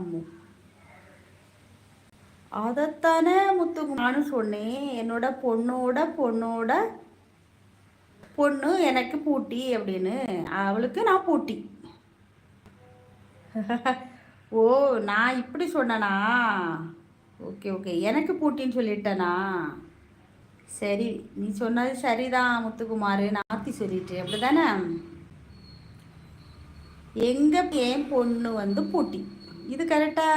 அம்மு. அதைத்தானே முத்து நானும் சொன்னேன் என்னோட பொண்ணோட பொண்ணோட பொண்ணு எனக்கு பூட்டி அப்படின்னு. அவளுக்கு நான் பூட்டி. ஓ நான் இப்படி சொன்னனா? Okay okay. எனக்கு பூட்டின்னு சொல்லிட்டேனா? சரி நீ சொன்னது சரிதான் முத்துக்குமார் நாத்தி சொல்லிட்டு அப்படி தானே எங்கே என் பொண்ணு வந்து பூட்டி. இது கரெக்டா?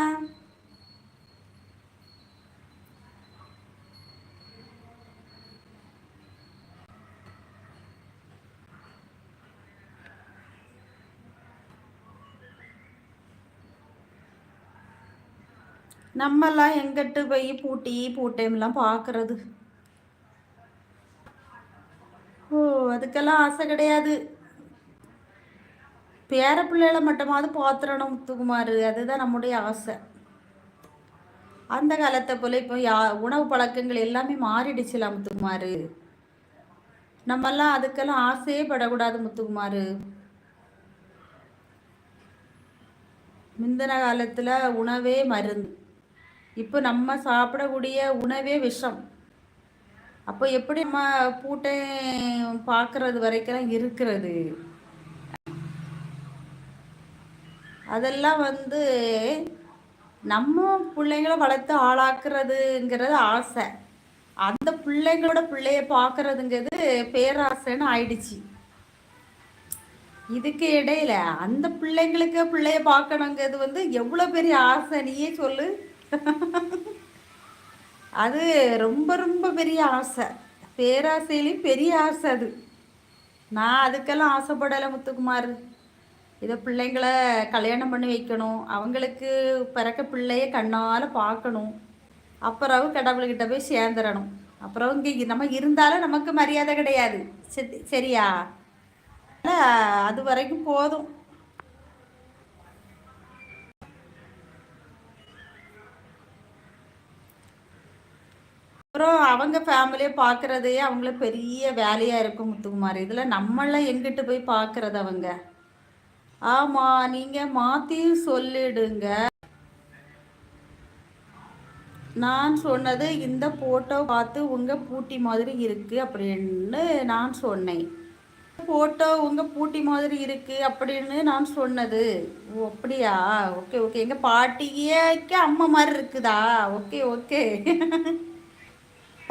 நம்மெல்லாம் எங்கிட்டு போய் பூட்டி பூட்டையெல்லாம் பார்க்கறது? ஓ அதுக்கெல்லாம் ஆசை கிடையாது. பேர பிள்ளைகளை மட்டுமாவது பார்த்துடணும் முத்துக்குமார் அதுதான் நம்முடைய ஆசை. அந்த காலத்தை போல இப்போ யா உணவு பழக்கங்கள் எல்லாமே மாறிடுச்சுல முத்துக்குமார் நம்மெல்லாம் அதுக்கெல்லாம் ஆசையே படக்கூடாது முத்துக்குமார் முந்தின காலத்தில் உணவே மருந்து. இப்போ நம்ம சாப்பிடக்கூடிய உணவே விஷம். அப்போ எப்படி நம்ம பூட்டை பார்க்கறது வரைக்கும் இருக்கிறது? அதெல்லாம் வந்து நம்ம பிள்ளைங்களை வளர்த்து ஆளாக்குறதுங்கிறது ஆசை. அந்த பிள்ளைங்களோட பிள்ளைய பார்க்கறதுங்கிறது பேராசைன்னு ஆயிடுச்சு. இதுக்கு இடையில அந்த பிள்ளைங்களுக்கு பிள்ளைய பார்க்கணுங்கிறது வந்து எவ்வளோ பெரிய ஆசை நீயே சொல்லு. அது ரொம்ப ரொம்ப பெரிய ஆசை. பேராசையிலையும் பெரிய ஆசை அது. நான் அதுக்கெல்லாம் ஆசைப்படலை முத்துக்குமார். இதை பிள்ளைங்களை கல்யாணம் பண்ணி வைக்கணும். அவங்களுக்கு பிறக்க பிள்ளைய கண்ணால் பார்க்கணும். அப்புறம் கடவுள்கிட்ட போய் சேர்ந்துடணும் அப்புறம் இங்கே நம்ம இருந்தாலும் நமக்கு மரியாதை கிடையாது. சரியா? அது வரைக்கும் போதும். அப்புறம் அவங்க ஃபேமிலியை பார்க்குறதே அவங்கள பெரிய வேலையாக இருக்கும் முத்துக்குமார். இதில் நம்மளாம் எங்கிட்டு போய் பார்க்குறது அவங்க? ஆமாம் நீங்கள் மாற்றி சொல்லிடுங்க. நான் சொன்னது இந்த ஃபோட்டோ பார்த்து உங்கள் பூட்டி மாதிரி இருக்குது அப்படின்னு நான் சொன்னேன். ஃபோட்டோ உங்கள் பூட்டி மாதிரி இருக்கு அப்படின்னு நான் சொன்னது. ஓ அப்படியா? Okay okay. எங்கள் பாட்டிக்கு அம்மா மாதிரி இருக்குதா? Okay okay.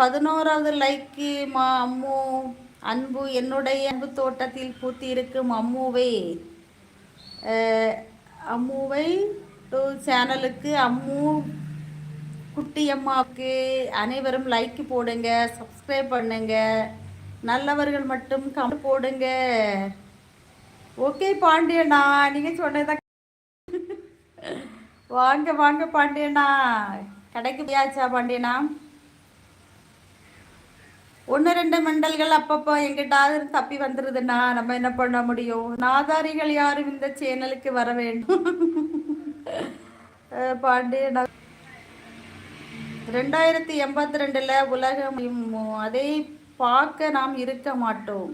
பதினோராவது லைக்கு மா அம்மு. அன்பு என்னுடைய அன்பு தோட்டத்தில் பூத்தி இருக்கும் அம்முவே. அம்முவை சேனலுக்கு அம்மு குட்டி அம்மாவுக்கு அனைவரும் லைக் போடுங்க சப்ஸ்கிரைப் பண்ணுங்க. நல்லவர்கள் மட்டும் கம் போடுங்க. ஓகே பாண்டியண்ணா நீங்கள் சொன்னதான் வாங்க வாங்க பாண்டியண்ணா கடைக்கு போயாச்சா பாண்டியண்ணா ஒன்று ரெண்டு மெண்டல்கள் அப்பப்போ எங்கிட்டாவது தப்பி வந்துருதுன்னா நம்ம என்ன பண்ண முடியும்? நாதாரிகள் யாரும் இந்த சேனலுக்கு வர வேண்டும். பாண்டிய ரெண்டாயிரத்தி எண்பத்தி ரெண்டில் உலகம் அதை பார்க்க நாம் இருக்க மாட்டோம்.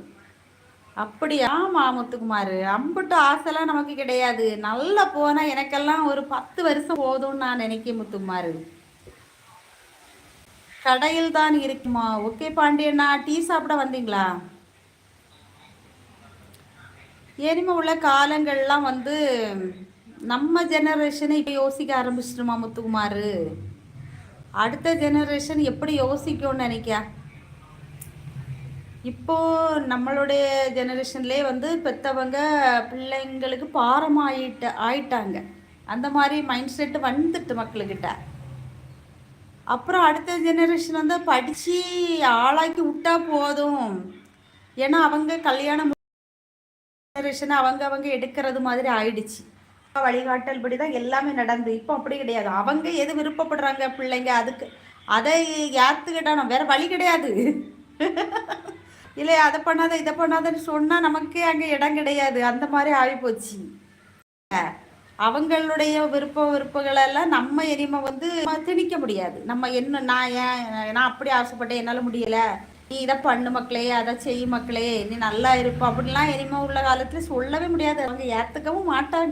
அப்படியா மாமுத்துக்குமார் அம்புட்டு ஆசைலாம் நமக்கு கிடையாது. நல்லா போனால் எனக்கெல்லாம் ஒரு பத்து வருஷம் போதும்னு நான் நினைக்க முத்துக்குமார். கடையில் தான் இருக்குமா? ஓகே பாண்டியண்ணா டீ சாப்பிட வந்தீங்களா? இனிமே உள்ள காலங்கள்லாம் வந்து நம்ம ஜெனரேஷனை இப்போ யோசிக்க ஆரம்பிச்சிட்டுமா முத்துக்குமார்? அடுத்த ஜெனரேஷன் எப்படி யோசிக்கும்னு நினைக்கா இப்போ நம்மளுடைய ஜெனரேஷன்லேயே வந்து பெற்றவங்க பிள்ளைங்களுக்கு பாரமாயிட்ட ஆயிட்டாங்க. அந்த மாதிரி மைண்ட் செட்டு வந்துட்டு மக்கள்கிட்ட. அப்புறம் அடுத்த ஜெனரேஷன் வந்து படித்து ஆளாக்கி விட்டா போதும். ஏன்னா அவங்க கல்யாணம் ஜெனரேஷன் அவங்க அவங்க எடுக்கிறது மாதிரி ஆயிடுச்சு. வழிகாட்டல் படி தான் எல்லாமே நடந்து. இப்போ அப்படி கிடையாது. அவங்க எது விருப்பப்படுறாங்க பிள்ளைங்க? அதுக்கு அதை ஏற்றுக்கிட்டானோ வேற வழி கிடையாது. இல்லை அதை பண்ணாத இதை பண்ணாதன்னு சொன்னால் நமக்கே அங்கே இடம் கிடையாது. அந்த மாதிரி ஆகிப்போச்சு அவங்களுடைய விருப்ப விருப்பங்களெல்லாம் நம்ம எரிமை வந்து திணிக்க முடியாது. நம்ம என்ன நான் ஏன் நான் அப்படி ஆசைப்பட்டேன் என்னால் முடியலை. நீ இதை பண்ணு மக்களே அதை செய் மக்களே நீ நல்லா இருப்ப அப்படின்லாம் இனிமே உள்ள காலத்தில் சொல்லவே முடியாது. அவங்க ஏற்றுக்கவும் மாட்டாங்க.